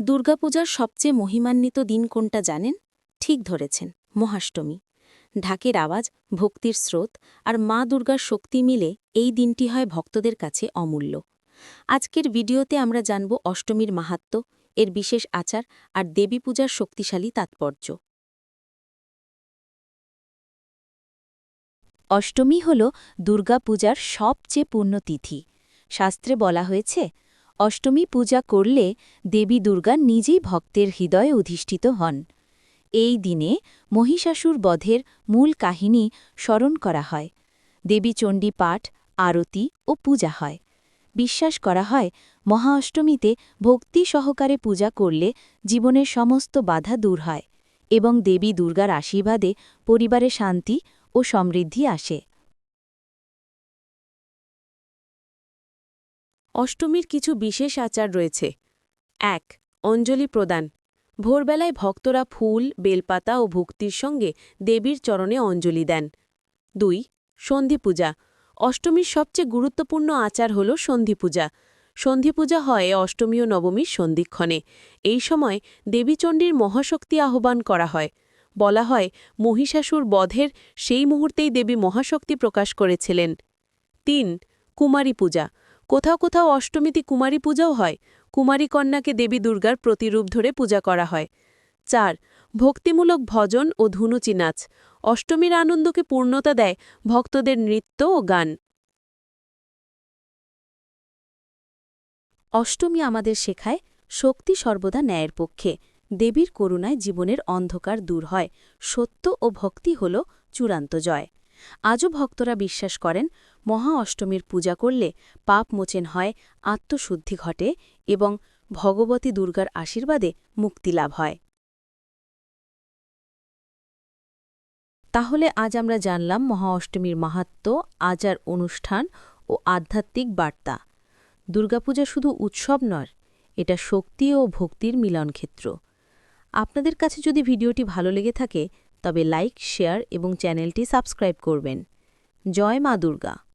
দুর্গাপূজার সবচেয়ে মহিমান্বিত দিন কোনটা জানেন? ঠিক ধরেছেন, মহাষ্টমী। ঢাকের আওয়াজ, ভক্তির স্রোত আর মা দুর্গার শক্তি মিলে এই দিনটি হয় ভক্তদের কাছে অমূল্য। আজকের ভিডিওতে আমরা জানব অষ্টমীর মাহাত্ম্য এর বিশেষ আচার আর দেবী পূজার শক্তিশালী তাৎপর্য। অষ্টমী হল দুর্গাপূজার সবচেয়ে পূর্ণতিথি। শাস্ত্রে বলা হয়েছে অষ্টমী পূজা করলে দেবী দুর্গা নিজেই ভক্তের হৃদয়ে অধিষ্ঠিত হন। এই দিনে মহিষাসুর বধের মূল কাহিনী স্মরণ করা হয়। দেবী চণ্ডী পাঠ, আরতি ও পূজা হয়। বিশ্বাস করা হয়, মহা অষ্টমীতে ভক্তি সহকারে পূজা করলে জীবনের সমস্ত বাধা দূর হয় এবং দেবী দুর্গার আশীর্বাদে পরিবারে শান্তি ও সমৃদ্ধি আসে। অষ্টমীর কিছু বিশেষ আচার রয়েছে। এক, অঞ্জলি প্রদান। ভোরবেলায় ভক্তরা ফুল, বেলপাতা ও ভক্তির সঙ্গে দেবীর চরণে অঞ্জলি দেন। দুই সন্ধি পূজা অষ্টমীর সবচেয়ে গুরুত্বপূর্ণ আচার হল সন্ধি পূজা সন্ধি পূজা হয় অষ্টমী ও নবমীর সন্ধিক্ষণে। এই সময় দেবীচণ্ডীর মহাশক্তি আহ্বান করা হয়। বলা হয়, মহিষাসুর বধের সেই মুহূর্তেই দেবী মহাশক্তি প্রকাশ করেছিলেন। তিন কুমারী পূজা। কোথাও কোথাও অষ্টমীতে কুমারী পূজাও হয়। কুমারী কন্যাকে দেবী দুর্গার প্রতিরূপ ধরে পূজা করা হয়। চার, ভক্তিমূলক ভজন ও ধুনুচি নাচ। অষ্টমীর আনন্দকে পূর্ণতা দেয় ভক্তদের নৃত্য ও গান। অষ্টমী আমাদের শেখায় শক্তি সর্বদা ন্যায়ের পক্ষে। দেবীর করুণায় জীবনের অন্ধকার দূর হয়। সত্য ও ভক্তি হল চূড়ান্ত জয়। আজও ভক্তরা বিশ্বাস করেন, মহা অষ্টমীর পূজা করলে পাপ মোচেন হয়, আত্মশুদ্ধি ঘটে এবং ভগবতী দুর্গার আশীর্বাদে মুক্তি লাভ হয়। তাহলে আজ আমরা জানলাম মহা অষ্টমীর মাহাত্ম্য আচার অনুষ্ঠান ও আধ্যাত্মিক বার্তা। দুর্গাপূজা শুধু উৎসব নয়, এটা শক্তি ও ভক্তির মিলনক্ষেত্র। আপনাদের কাছে যদি ভিডিওটি ভালো লেগে থাকে তবে লাইক শেয়ার এবং চ্যানেলটি সাবস্ক্রাইব করবেন। জয় মা দুর্গা।